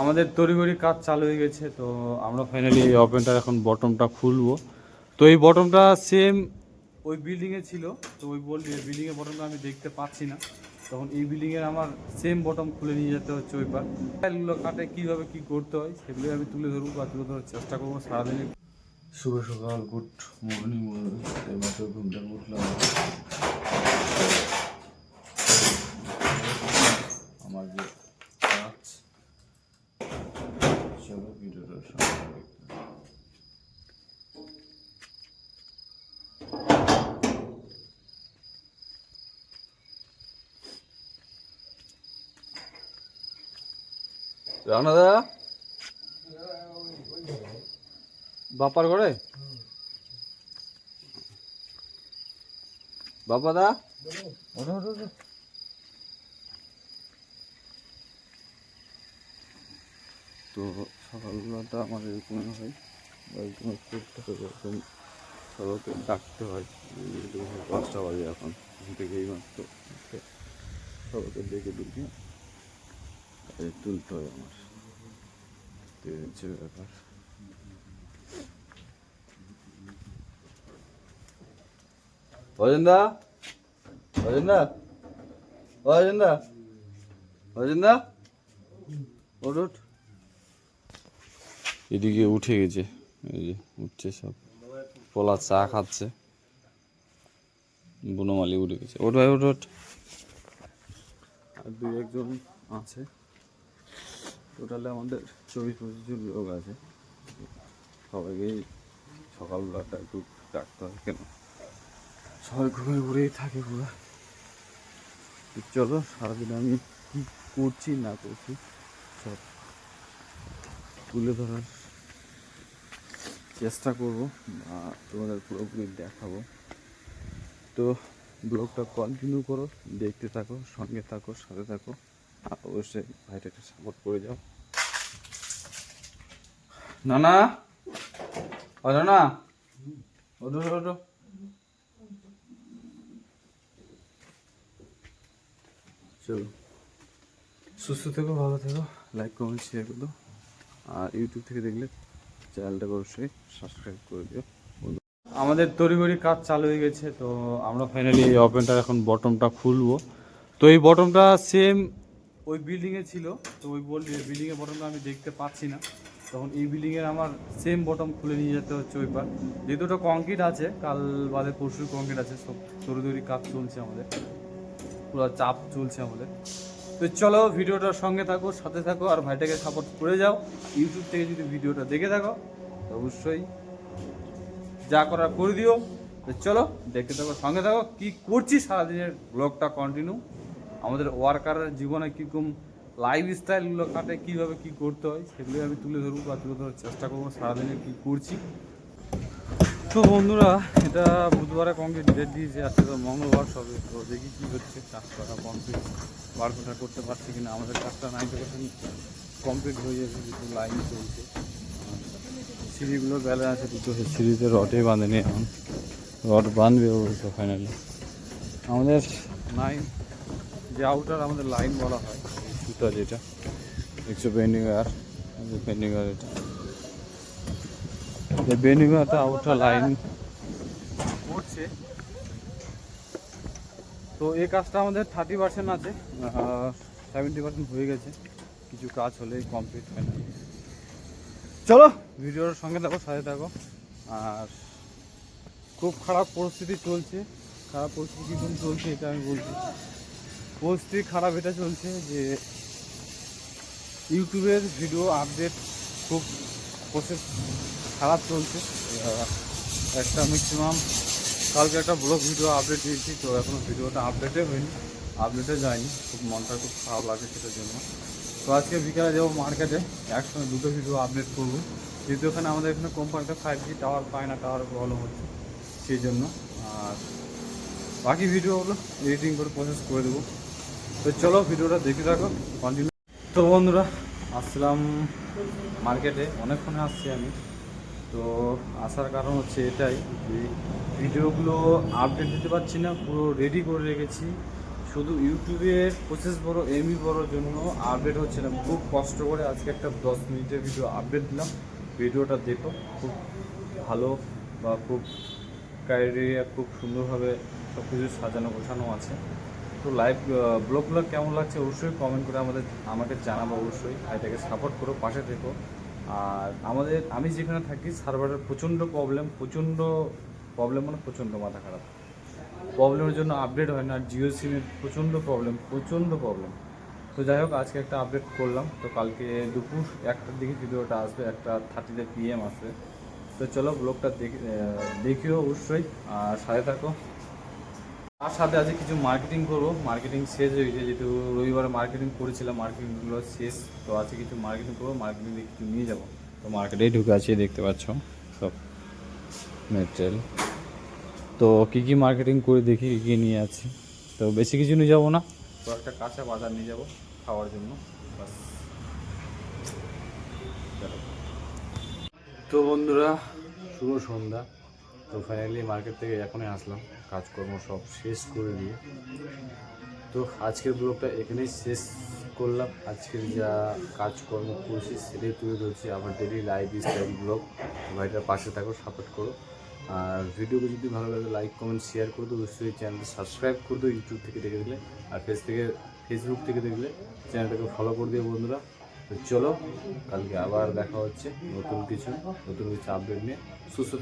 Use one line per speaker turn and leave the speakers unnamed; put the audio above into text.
আমাদের তড়িঘড়ি কাজ চালু হয়ে গেছে, তো আমরা ফাইনালি এই ওভেনটার এখন বটমটা খুলবো। তো এই বটমটা সেম ওই বিল্ডিংয়ে ছিল, তো ওই বিল্ডিংয়ের বটমটা আমি দেখতে পাচ্ছি না। তখন এই বিল্ডিংয়ের আমার সেম বটম খুলে নিয়ে যেতে হচ্ছে ওই পার কাটে কীভাবে কী করতে হয় সেগুলো আমি তুলে ধরবো বা তুলে ধরার চেষ্টা করব সারাদিনে। শুভ সকাল গুড মর্নিং মাত্র ঘুম থেকে উঠলাম আমার যে কাজ চলো ভিডিওটা সঙ্গে দেখতে থাকো। রানা দা বাপার ঘরে? বাবা দা ওঠো ওঠো ওঠো তো সকালবেলাটা আমার এরকম হয় সবাইকে ডাকতে হয়। পাঁচটা বাজে এখন থেকে এই মাত্র। সবাইকে ডেকে ডুকে তুলতে হয় আমার। এই হচ্ছে ব্যাপার অজেন্দা অজেন্দা অজেন্দা অজেন্দা ওঠ ওঠ এদিকে উঠে গেছে। এই যে উঠছে সব। পোলা চা খাচ্ছে। বনমালি উঠে গেছে। ওঠ ভাই ওঠ ওঠ। আর দু একজন আছে। টোটালে আমাদের চব্বিশ পঁচিশ জন লোক আছে। সবাইকেই সকালবেলাটা একটু ডাকতে হয় কেন? সবাই ঘুরে ঘুরেই থাকে পুরো। চলো সারাদিন আমি কী করছি না করছি সব তুলে ধরার চেষ্টা করব বা তোমাদের পুরোপুরি দেখাবো। তো ব্লগটা কন্টিনিউ করো দেখতে থাকো সঙ্গে থাকো সাথে থাকো। অবশ্যই ভাইটাকে সাপোর্ট করে যাও। না না ও না ওঠো চলো। সুস্থ থেকো, ভালো থেকো। লাইক কমেন্ট শেয়ার করে। আর ইউটিউব থেকে দেখলে চ্যানেলটাকে অবশ্যই সাবস্ক্রাইব করে দিও। আমাদের তড়িঘড়ি কাজ চালু হয়ে গেছে, তো আমরা ফাইনালি এই ওভেনটার এখন বটমটা খুলবো। তো এই বটমটা সেম ওই বিল্ডিংয়ে ছিল, তো ওই বিল্ডিংয়ের বটমটা আমি দেখতে পাচ্ছি না। তখন এই বিল্ডিংয়ের আমার সেম বটম খুলে নিয়ে যেতে হচ্ছে ওই পার। যেহেতু ওটা কংক্রিট আছে, কাল বাদে পরশু কংক্রিট আছে, সব তড়িঘড়ি কাজ চলছে আমাদের। পুরো চাপ চলছে আমাদের। তো চলো ভিডিওটার সঙ্গে থাকো, সাথে থাকো, আর ভাইটাকে সাপোর্ট করে যাও। ইউটিউব থেকে যদি ভিডিওটা দেখে থাকো অবশ্যই যা করার করে দিও। তো চলো দেখতে থাকো, সঙ্গে থাকো। কি করছি সারাদিনের ব্লগটা কন্টিনিউ আমাদের ওয়ার্কারের জীবনে কীরকম লাইফ স্টাইলগুলো কাটে কীভাবে কী করতে হয় সেগুলো আমি তুলে ধরবো বা তুলে ধরার চেষ্টা করব সারাদিনে কী করছি। তো বন্ধুরা এটা বুধবারে কমপ্লিট ডেট দিয়েছে আজকে তো মঙ্গলবার সবে তো দেখি কী হচ্ছে কাজ করা কমপ্লিট বারোটা করতে পারছি কিনা আমাদের কাজটা নাইনটি পার্সেন্ট কমপ্লিট হয়ে যাবে যেহেতু লাইন চলছে। সিঁড়িগুলো বেলা আছে দুটো। সিঁড়িতে রডে বাঁধেনি এখন। রড বাঁধবে ফাইনালি আমাদের লাইন যে আউটার আমাদের লাইন বলা হয়। সুতা যেটা, দেখছ বেন্ডিং ওয়ার এটা। এই বেন্ডিং আউটার লাইন করছে তো এই কাজটা আমাদের থার্টি পার্সেন্ট আছে। সেভেন্টি পার্সেন্ট হয়ে গেছে। কিছু কাজ হলেই কমপ্লিট ফাইনালি চলো, ভিডিওর সঙ্গে থাকো, সাথে থাকো। আর খুব খারাপ পরিস্থিতি চলছে। খারাপ পরিস্থিতি কীরকম চলছে, এটা আমি বলছি। পরিস্থিতি খারাপ, এটা চলছে যে ইউটিউবের ভিডিও আপডেট খুব প্রসেস খারাপ চলছে। একটা ম্যাক্সিমাম কালকে একটা ব্লগ ভিডিও আপডেট দিয়েছি, তো এখনও ভিডিওটা আপডেটে হয়নি আপডেটে যায়নি। খুব মনটা খুব খারাপ লাগে সেটার জন্য। তো আজকে বিকালে যাব মার্কেটে একসঙ্গে দুটো ভিডিও আপডেট করব। যেহেতু ওখানে আমাদের এখানে কোম্পানিটা ফাইভ জি টাওয়ার পায় না টাওয়ার প্রবলেম হচ্ছে সেই জন্য। আর বাকি ভিডিওগুলো এডিটিং করে প্রসেস করে দেবো। তো চলো ভিডিওটা দেখে থাকো কন্টিনিউ তো বন্ধুরা, আসলাম মার্কেটে অনেকক্ষণে আসছি আমি। তো আসার কারণ হচ্ছে এটাই যে ভিডিওগুলো আপডেট দিতে পারছি না, পুরো রেডি করে রেখেছি। শুধু ইউটিউবের প্রসেস বড় এমই বড়োর জন্য আপডেট হচ্ছে না। খুব কষ্ট করে আজকে একটা দশ মিনিটের ভিডিও আপডেট দিলাম। ভিডিওটা দেখো, খুব ভালো বা খুব ক্রাইটেরিয়া খুব সুন্দরভাবে সব কিছু সাজানো গোছানো আছে। তো লাইভ ব্লগগুলো কেমন লাগছে অবশ্যই কমেন্ট করে আমাদের, আমাকে জানাব অবশ্যই। আর এটাকে সাপোর্ট করো, পাশে থেকো। আর আমাদের, আমি যেখানে থাকি সার্ভারের প্রচণ্ড প্রবলেম প্রচণ্ড প্রবলেম মানে প্রচণ্ড মাথা খারাপ। প্রবলেমের জন্য আপডেট হয় না জিও সিমের প্রচণ্ড প্রবলেম প্রচণ্ড প্রবলেম তো যাই হোক, আজকে একটা আপডেট করলাম। তো কালকে দুপুর একটার দিকে ভিডিওটা আসবে, একটা থার্টিতে পিএম আসবে তো চলো ব্লগটা দেখি দেখিও অবশ্যই। আর সাথে থাকো। তার সাথে আজকে কিছু মার্কেটিং করব। মার্কেটিং শেষ হয়েছে যেহেতু রবিবারে মার্কেটিং করেছিলাম মার্কেটিংগুলো শেষ। তো আজকে কিছু মার্কেটিং করব মার্কেটিং দিয়ে কিছু নিয়ে যাব। তো মার্কেটেই ঢুকে আছে, দেখতে পাচ্ছ সব মেটেরিয়াল তো কী কী মার্কেটিং করে দেখি, কী কী নিয়ে আছি। তো বেশি কিছু নিয়ে যাব না। তো একটা কাঁচা বাজার নিয়ে যাব খাওয়ার জন্য। তো বন্ধুরা, শুভ সন্ধ্যা। তো ফাইনালি মার্কেট থেকে এখনই আসলাম। কাজকর্ম সব শেষ করে দিয়ে। তো আজকের ব্লগটা এখানেই শেষ করলাম। আজকের যা কাজকর্ম করছি সেটাই তুলে ধরছি আমার ডেলি লাইফ স্টাইল ব্লগ ভাইটার পাশে থাকো সাপোর্ট করো। আর ভিডিওকে যদি ভালো লাগে লাইক কমেন্ট শেয়ার করে দেবো অবশ্যই চ্যানেলটা সাবস্ক্রাইব করে দেবো ইউটিউব থেকে দেখে দিলে আর ফেস থেকে ফেসবুক থেকে দেখলে চ্যানেলটাকে ফলো করে দিও বন্ধুরা। তো চলো, কালকে আবার দেখা হচ্ছে নতুন কিছু নতুন কিছু আপডেট নিয়ে। সুস্থ